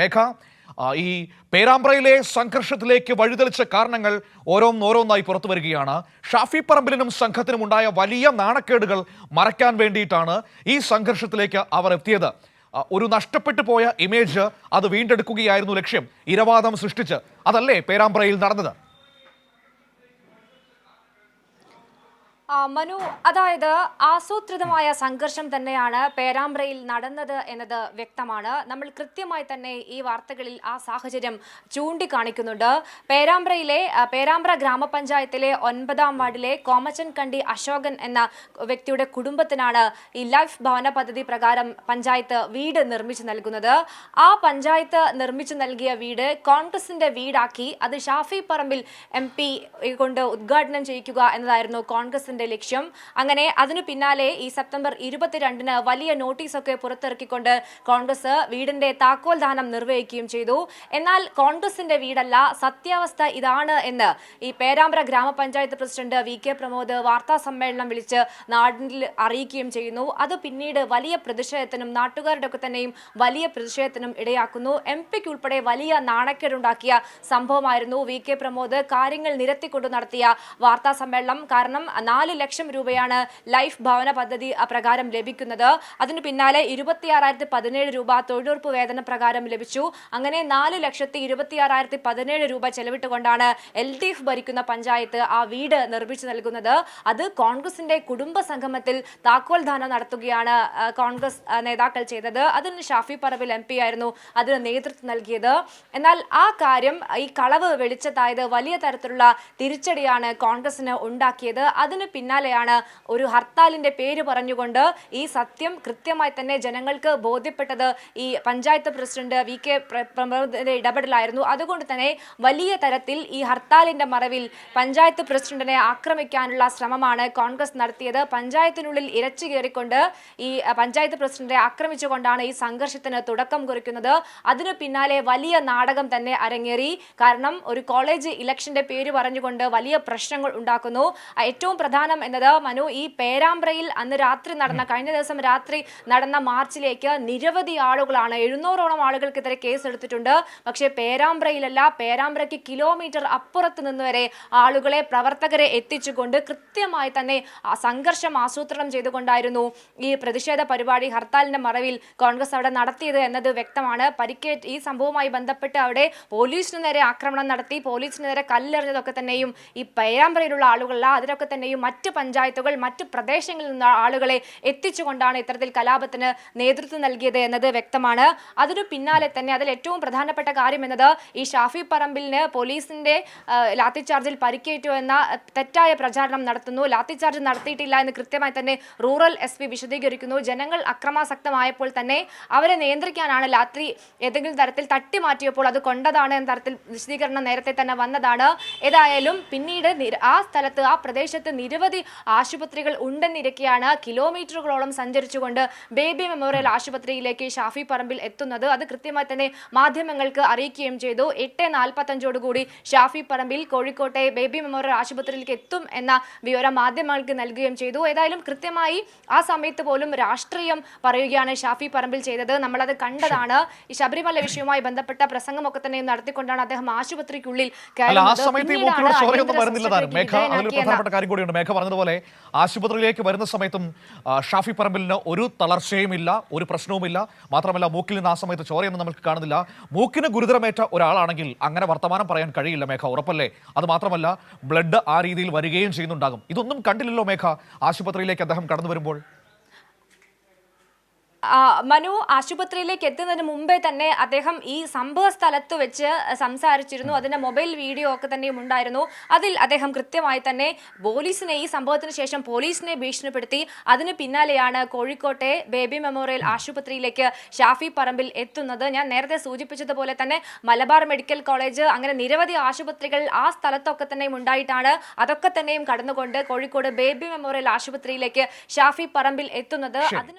മേഘ ഈ പേരാമ്പ്രയിലെ സംഘർഷത്തിലേക്ക് വഴിതെളിച്ച കാരണങ്ങൾ ഓരോന്നോരോന്നായി പുറത്തു വരികയാണ്. ഷാഫി പറമ്പിലിനും സംഘത്തിനും ഉണ്ടായ വലിയ നാണക്കേടുകൾ മറയ്ക്കാൻ വേണ്ടിയിട്ടാണ് ഈ സംഘർഷത്തിലേക്ക് അവർ എത്തിയത്. ഒരു നഷ്ടപ്പെട്ടു പോയ ഇമേജ് അത് വീണ്ടെടുക്കുകയായിരുന്നു ലക്ഷ്യം. ഇരവാദം സൃഷ്ടിച്ച് അതല്ലേ പേരാമ്പ്രയിൽ നടന്നത്? മനു അതായത് ആസൂത്രിതമായ സംഘർഷം തന്നെയാണ് പേരാമ്പ്രയിൽ നടന്നത് എന്നത് വ്യക്തമാണ്. നമ്മൾ കൃത്യമായി തന്നെ ഈ വാർത്തകളിൽ ആ സാഹചര്യം ചൂണ്ടിക്കാണിക്കുന്നുണ്ട്. പേരാമ്പ്രയിലെ പേരാമ്പ്ര ഗ്രാമപഞ്ചായത്തിലെ ഒൻപതാം വാർഡിലെ കോമച്ചൻ കണ്ടി അശോകൻ എന്ന വ്യക്തിയുടെ കുടുംബത്തിനാണ് ഈ ലൈഫ് ഭവന പദ്ധതി പ്രകാരം പഞ്ചായത്ത് വീട് നിർമ്മിച്ചു നൽകുന്നത്. ആ പഞ്ചായത്ത് നിർമ്മിച്ചു നൽകിയ വീട് കോൺഗ്രസിന്റെ വീടാക്കി അത് ഷാഫി പറമ്പിൽ എം കൊണ്ട് ഉദ്ഘാടനം ചെയ്യിക്കുക എന്നതായിരുന്നു കോൺഗ്രസിന്റെ ലക്ഷ്യം. അങ്ങനെ അതിനു പിന്നാലെ ഈ സെപ്റ്റംബർ ഇരുപത്തിരണ്ടിന് വലിയ നോട്ടീസൊക്കെ പുറത്തിറക്കിക്കൊണ്ട് കോൺഗ്രസ് വീടിന്റെ താക്കോൽ ദാനം നിർവഹിക്കുകയും ചെയ്തു. എന്നാൽ കോൺഗ്രസിന്റെ വീടല്ല സത്യാവസ്ഥ ഇതാണ് എന്ന് ഈ പേരാമ്പ്ര ഗ്രാമപഞ്ചായത്ത് പ്രസിഡന്റ് വി കെ പ്രമോദ് വാർത്താ സമ്മേളനം വിളിച്ച് നാടിൽ അറിയിക്കുകയും ചെയ്യുന്നു. അത് പിന്നീട് വലിയ പ്രതിഷേധത്തിനും നാട്ടുകാരുടെ ഒക്കെ തന്നെയും വലിയ പ്രതിഷേധത്തിനും ഇടയാക്കുന്നു. എം പിക്ക് ഉൾപ്പെടെ വലിയ നാണക്കേടുണ്ടാക്കിയ സംഭവമായിരുന്നു വി കെ പ്രമോദ് കാര്യങ്ങൾ നിരത്തിക്കൊണ്ട് നടത്തിയ വാർത്താ സമ്മേളനം. കാരണം നാല് ലക്ഷം രൂപയാണ് ലൈഫ് ഭവന പദ്ധതി പ്രകാരം ലഭിക്കുന്നത്. അതിനു പിന്നാലെ ഇരുപത്തിയാറായിരത്തി പതിനേഴ് രൂപ തൊഴിലുറപ്പ് വേതന പ്രകാരം ലഭിച്ചു. അങ്ങനെ നാല് ലക്ഷത്തി ഇരുപത്തിയാറായിരത്തി പതിനേഴ് രൂപ ചെലവിട്ടുകൊണ്ടാണ് എൽ ഡി എഫ് ഭരിക്കുന്ന പഞ്ചായത്ത് ആ വീട് നിർമ്മിച്ചു നൽകുന്നത്. അത് കോൺഗ്രസിന്റെ കുടുംബ സംഗമത്തിൽ താക്കോൽ ദാനം നടത്തുകയാണ് കോൺഗ്രസ് നേതാക്കൾ ചെയ്തത്. അതിന് ഷാഫി പറമ്പിൽ എം പി ആയിരുന്നു അതിന് നേതൃത്വം നൽകിയത്. എന്നാൽ ആ കാര്യം ഈ കളവ് വെളിച്ചത്തായത് വലിയ തരത്തിലുള്ള തിരിച്ചടിയാണ് കോൺഗ്രസിന് ഉണ്ടാക്കിയത്. അതിന് പിന്നാലെയാണ് ഒരു ഹർത്താലിന്റെ പേര് പറഞ്ഞുകൊണ്ട് ഈ സത്യം കൃത്യമായി തന്നെ ജനങ്ങൾക്ക് ബോധ്യപ്പെട്ടത് ഈ പഞ്ചായത്ത് പ്രസിഡന്റ് വി കെ പ്ര- പ്രമോദിന്റെ ഇടപെടലായിരുന്നു. അതുകൊണ്ട് തന്നെ വലിയ തരത്തിൽ ഈ ഹർത്താലിന്റെ മറവിൽ പഞ്ചായത്ത് പ്രസിഡന്റിനെ ആക്രമിക്കാനുള്ള ശ്രമമാണ് കോൺഗ്രസ് നടത്തിയത്. പഞ്ചായത്തിനുള്ളിൽ ഇരച്ചു കയറിക്കൊണ്ട് ഈ പഞ്ചായത്ത് പ്രസിഡന്റിനെ ആക്രമിച്ചുകൊണ്ടാണ് ഈ സംഘർഷത്തിന് തുടക്കം കുറിക്കുന്നത്. അതിനു പിന്നാലെ വലിയ നാടകം തന്നെ അരങ്ങേറി. കാരണം ഒരു കോളേജ് ഇലക്ഷന്റെ പേര് പറഞ്ഞുകൊണ്ട് വലിയ പ്രശ്നങ്ങൾ ഉണ്ടാക്കുന്നു. ഏറ്റവും പ്രധാനം എന്നത് മനു ഈ പേരാമ്പ്രയിൽ അന്ന് രാത്രി നടന്ന കഴിഞ്ഞ ദിവസം രാത്രി നടന്ന മാർച്ചിലേക്ക് നിരവധി ആളുകളാണ് എഴുന്നൂറോളം ആളുകൾക്കെതിരെ കേസ് എടുത്തിട്ടുണ്ട് പക്ഷേ പേരാമ്പ്രയിലല്ല പേരാമ്പ്രയ്ക്ക് കിലോമീറ്റർ അപ്പുറത്ത് നിന്ന് വരെ ആളുകളെ പ്രവർത്തകരെ എത്തിച്ചുകൊണ്ട് കൃത്യമായി തന്നെ സംഘർഷം ആസൂത്രണം ചെയ്തുകൊണ്ടായിരുന്നു ഈ പ്രതിഷേധ പരിപാടി ഹർത്താലിന്റെ മറവിൽ കോൺഗ്രസ് അവിടെ നടത്തിയത് എന്നത് വ്യക്തമാണ്. പരിക്കേറ്റ് ഈ സംഭവവുമായി ബന്ധപ്പെട്ട് അവിടെ പോലീസിന് നേരെ ആക്രമണം നടത്തി പോലീസിന് നേരെ കല്ലെറിഞ്ഞതൊക്കെ തന്നെയും ഈ പേരാമ്പ്രയിലുള്ള ആളുകളല്ല അതിലൊക്കെ തന്നെയും മറ്റ് പഞ്ചായത്തുകൾ മറ്റ് പ്രദേശങ്ങളിൽ നിന്ന് ആളുകളെ എത്തിച്ചുകൊണ്ടാണ് ഇത്തരത്തിൽ കലാപത്തിന് നേതൃത്വം നൽകിയത് എന്നത് വ്യക്തമാണ്. അതിനു പിന്നാലെ തന്നെ അതിൽ ഏറ്റവും പ്രധാനപ്പെട്ട കാര്യം എന്നത് ഈ ഷാഫി പറമ്പിലിന് പോലീസിന്റെ ലാത്തിചാർജിൽ പരിക്കേറ്റു എന്ന തെറ്റായ പ്രചാരണം നടത്തുന്നു. ലാത്തിചാർജ് നടത്തിയിട്ടില്ല എന്ന് കൃത്യമായി തന്നെ റൂറൽ എസ് പി വിശദീകരിക്കുന്നു. ജനങ്ങൾ അക്രമാസക്തമായപ്പോൾ തന്നെ അവരെ നിയന്ത്രിക്കാനാണ് ലാത്രി ഏതെങ്കിലും തരത്തിൽ തട്ടി മാറ്റിയപ്പോൾ അത് കൊണ്ടതാണ് എന്ന തരത്തിൽ വിശദീകരണം നേരത്തെ തന്നെ വന്നതാണ്. ഏതായാലും പിന്നീട് ആ സ്ഥലത്ത് ആ പ്രദേശത്ത് നിരവധി ആശുപത്രികൾ ഉണ്ടെന്നിരിക്കെയാണ് കിലോമീറ്ററുകളോളം സഞ്ചരിച്ചുകൊണ്ട് ബേബി മെമ്മോറിയൽ ആശുപത്രിയിലേക്ക് ഷാഫി പറമ്പിൽ എത്തുന്നത്. അത് കൃത്യമായി തന്നെ മാധ്യമങ്ങൾക്ക് അറിയിക്കുകയും ചെയ്തു. എട്ട് നാൽപ്പത്തഞ്ചോടുകൂടി ഷാഫി പറമ്പിൽ കോഴിക്കോട്ടെ ബേബി മെമ്മോറിയൽ ആശുപത്രിയിലേക്ക് എത്തും എന്ന വിവരം മാധ്യമങ്ങൾക്ക് നൽകുകയും ചെയ്തു. ഏതായാലും കൃത്യമായി ആ സമയത്ത് പോലും രാഷ്ട്രീയം പറയുകയാണ് ഷാഫി പറമ്പിൽ ചെയ്തത്. നമ്മളത് കണ്ടതാണ്. ഈ ശബരിമല വിഷയവുമായി ബന്ധപ്പെട്ട പ്രസംഗമൊക്കെ തന്നെ നടത്തിക്കൊണ്ടാണ് അദ്ദേഹം ആശുപത്രിക്കുള്ളിൽ കയറുന്നത്. മേഘ പറഞ്ഞതുപോലെ ആശുപത്രിയിലേക്ക് വരുന്ന സമയത്തും ഷാഫി പറമ്പിലിന് ഒരു തളർച്ചയുമില്ല ഒരു പ്രശ്നവുമില്ല. മാത്രമല്ല മൂക്കിൽ നിന്ന് ആ സമയത്ത് ചോരയൊന്നും നമുക്ക് കാണുന്നില്ല. മൂക്കിന് ഗുരുതരമേറ്റ ഒരാളാണെങ്കിൽ അങ്ങനെ വർത്തമാനം പറയാൻ കഴിയില്ല മേഘ ഉറപ്പല്ലേ? അത് മാത്രമല്ല ബ്ലഡ് ആ രീതിയിൽ വരികയും ചെയ്യുന്നുണ്ടാകും. ഇതൊന്നും കണ്ടില്ലല്ലോ മേഘ ആശുപത്രിയിലേക്ക് അദ്ദേഹം കടന്നു വരുമ്പോൾ. മനു ആശുപത്രിയിലേക്ക് എത്തുന്നതിന് മുമ്പേ തന്നെ അദ്ദേഹം ഈ സംഭവ സ്ഥലത്ത് വെച്ച് സംസാരിച്ചിരുന്നു. അതിന്റെ മൊബൈൽ വീഡിയോ ഒക്കെ തന്നെയും ഉണ്ടായിരുന്നു. അതിൽ അദ്ദേഹം കൃത്യമായി തന്നെ പോലീസിനെ ഈ സംഭവത്തിന് ശേഷം പോലീസിനെ ഭീഷണിപ്പെടുത്തി. അതിന് പിന്നാലെയാണ് കോഴിക്കോട്ടെ ബേബി മെമ്മോറിയൽ ആശുപത്രിയിലേക്ക് ഷാഫി പറമ്പിൽ എത്തുന്നത്. ഞാൻ നേരത്തെ സൂചിപ്പിച്ചതുപോലെ തന്നെ മലബാർ മെഡിക്കൽ കോളേജ് അങ്ങനെ നിരവധി ആശുപത്രികൾ ആ സ്ഥലത്തൊക്കെ തന്നെയും ഉണ്ടായിട്ടാണ് അതൊക്കെ തന്നെയും കടന്നുകൊണ്ട് കോഴിക്കോട് ബേബി മെമ്മോറിയൽ ആശുപത്രിയിലേക്ക് ഷാഫി പറമ്പിൽ എത്തുന്നത്. അതിന്